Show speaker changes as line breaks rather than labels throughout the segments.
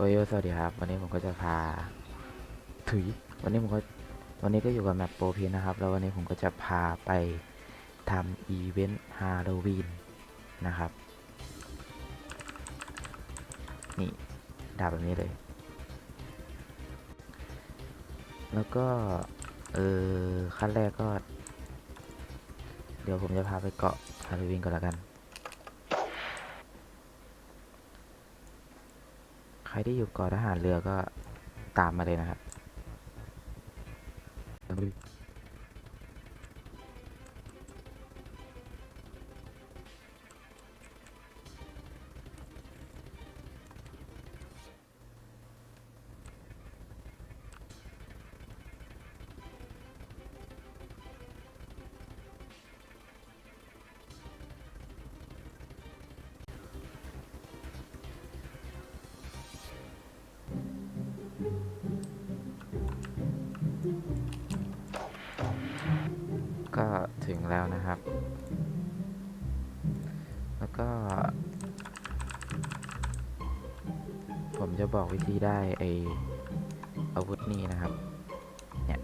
โอ้ยสวัสดีครับ วันนี้ผมก็จะพาถุย วันนี้ผมก็วันนี้ก็อยู่กับแมปโปรพีนะครับ แล้ววันนี้ผมก็จะพาไปทำอีเวนต์ฮาโลวีนนะครับ นี่ดาบแบบนี้เลย แล้วก็ เออขั้นแรกก็ เดี๋ยวผมจะพาไปเกาะฮาโลวีนก่อนละกัน ใคร ที่อยู่เกาะทหารเรือก็ตามมาเลยนะครับ ถึงแล้วนะครับ แล้วก็ ผมจะบอกวิธีได้ไออาวุธนี่นะครับ เนี่ย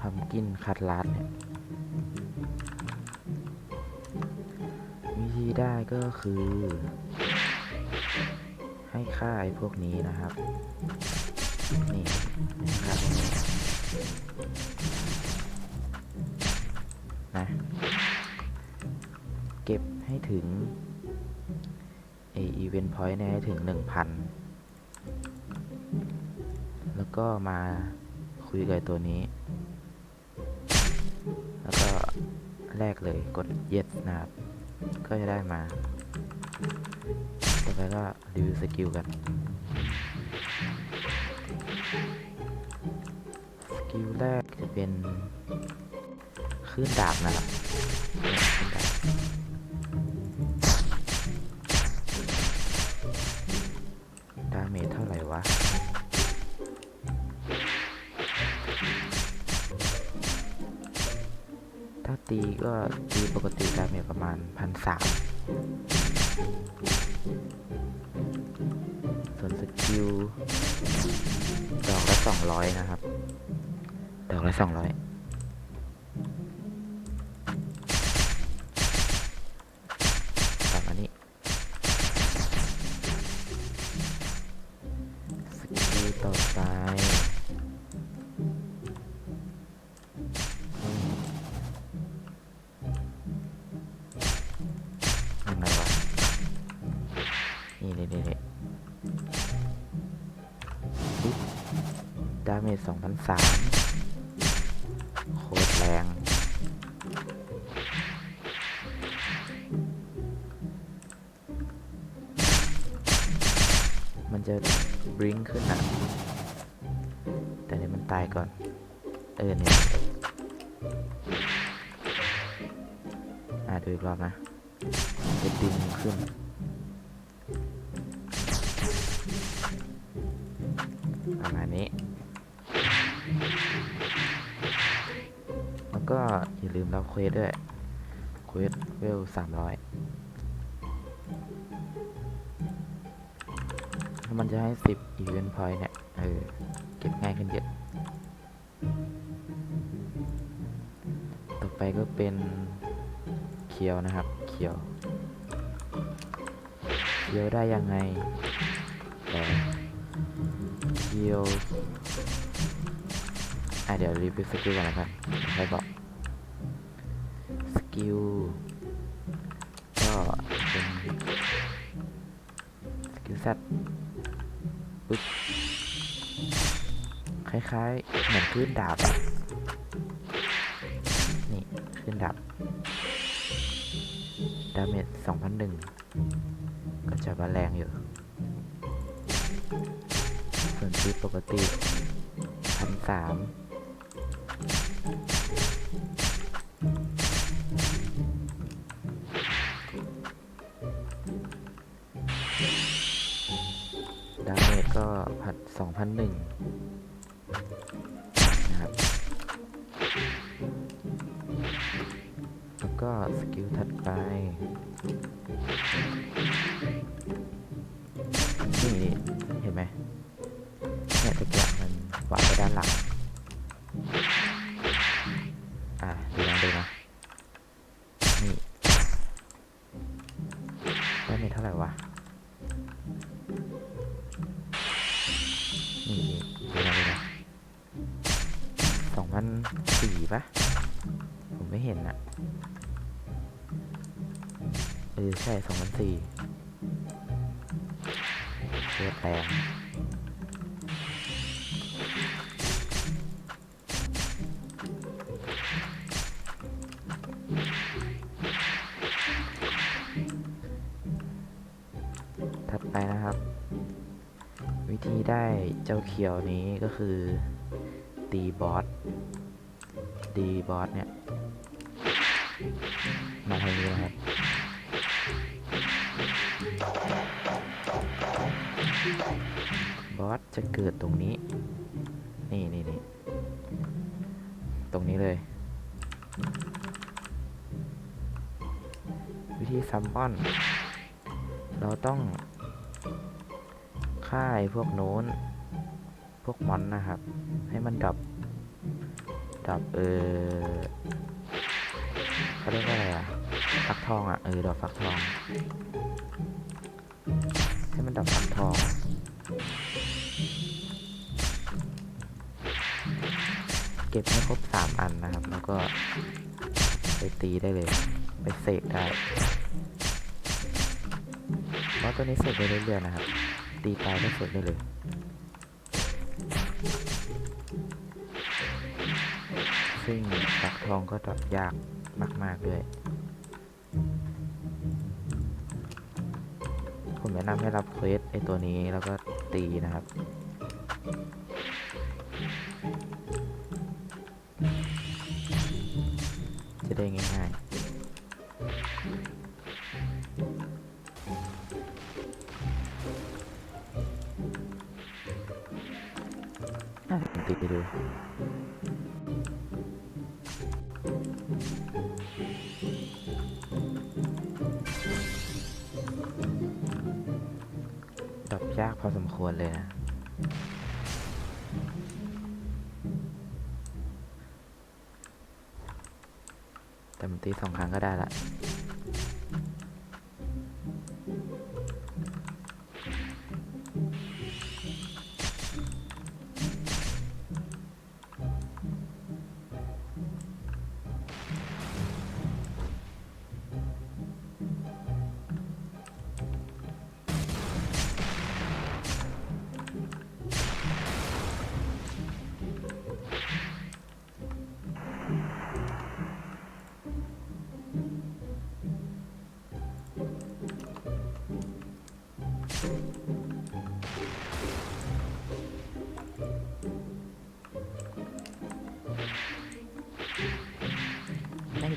พัมกินคัดลัดเนี่ย วิธีได้ก็คือ ให้ค่าไอพวกนี้นะครับ นี่ให้ค่าพวกนี้ นะ เก็บให้ถึงเออีเวนต์พอยต์เนี่ยให้ถึง 1,000 แล้วก็มาคุยกับตัวนี้ แล้วก็แลกเลยกด yes นะครับ ก็จะได้มาต่อไปก็รีวิวสกิลกันสกิลแรกจะเป็น ขึ้นดาบนะครับดาบดาเมจเท่าไหร่วะถ้าตีก็ตีปกติดาเมจประมาณพันสามส่วนสกิล ดอกละสองร้อยนะครับ ดอกละสองร้อย ต่อไปอืมยังไงวะนี่นี่นี่นี่ปุ๊บดาเมจสองพันสามโคตรแรงมันจะบริงขึ้นอะ ก่อน เออเนี่ยอ่าดูอีกรอบนะจะดึงขึ้น ประมาณนี้ แล้วก็อย่าลืมรับเควสด้วย เควสเวลสามร้อยถ้ามันจะให้สิบอีเวนต์พอยต์เนี่ย เออ เก็บง่ายขึ้นเยอะ ก็เป็นเคียวนะครับเคียวเคียวได้ยังไงแต่เคียวอะเดี๋ยวรีวิวสกิลก่อนแล้วกันได้บอกสกิลก็เป็นสกิลแซดปึ๊บคล้ายๆเหมือนคลื่นดาบอะ นี่คลื่นดาบดาเมจ2001 ก็จะมาแรงอยู่ ส่วนชีปกติพันสามดาเมจก็พันสองพันหนึ่ง ก็สกิลถัดไป นี่เห็นไหมเนี่ยตะเกียบมันวางไปด้านหลัง อะดูนะดูนะนี่ได้เท่าไหร่วะ นี่ดูนะดูนะสองพันสี่ปะผมไม่เห็นอะ เออใช่สองพันสี่เลือดแรงถัดไปนะครับ วิธีได้เจ้าเขียวนี้ก็คือตีบอสตีบอสเนี่ย มาทางนี้นะครับ บอสจะเกิดตรงนี้ นี่นี่นี่ตรงนี้เลย วิธีซัมมอน เราต้องฆ่าไอ้พวกโน้น พวกมอนนะครับ ให้มันดับ ดับเออเขาเรียกว่าอะไรอะฟักทองอะเออดอกฟักทอง ให้มันดับฟักทองเก็บให้ครบสามอันนะครับ แล้วก็ไปตีได้เลย ไปเสกได้เพราะตัวนี้เสกได้เรื่อยๆนะครับ ตีตายก็เสกได้เลยซึ่งฟักทองก็ดับยากมากๆด้วย ผมแนะนำให้รับเควสไอตัวนี้แล้วก็ตีนะครับจะได้ง่ายๆอะผมตีดูากพอสมควรเลยนะ แต่มันตีสองครั้งก็ได้ละ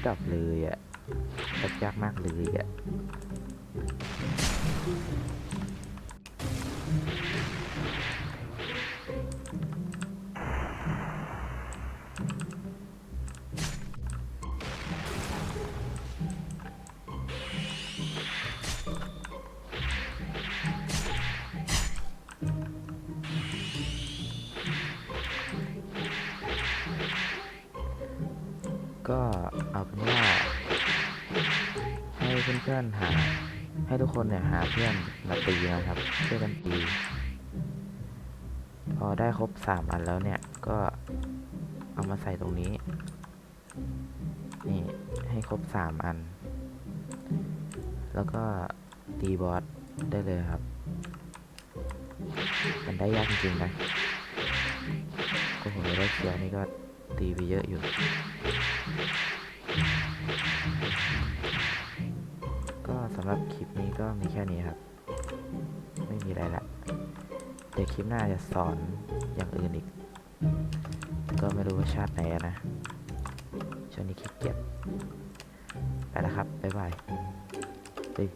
จับเลยอะ่ะดับยากมากเลยอะ่ะ ก็เอาเป็นว่าให้เพื่อนๆหา ให้ทุกคนเนี่ยหาเพื่อนมาตีนะครับช่วยกันตีพอได้ครบสามอันแล้วเนี่ยก็เอามาใส่ตรงนี้ นี่ให้ครบสามอัน แล้วก็ตีบอสได้เลยครับ มันได้ยากจริงๆนะก็ผมไม่ได้เคลียร์นี่ก็ ตีไปเยอะอยู่ ก็สำหรับคลิปนี้ก็มีแค่นี้ครับ ไม่มีอะไรละ เดี๋ยวคลิปหน้าจะสอนอย่างอื่นอีก ก็ไม่รู้ว่าชาติไหนนะ ช่วงนี้ขี้เกียจไปแล้วครับ บ๊ายบายเฮ้ย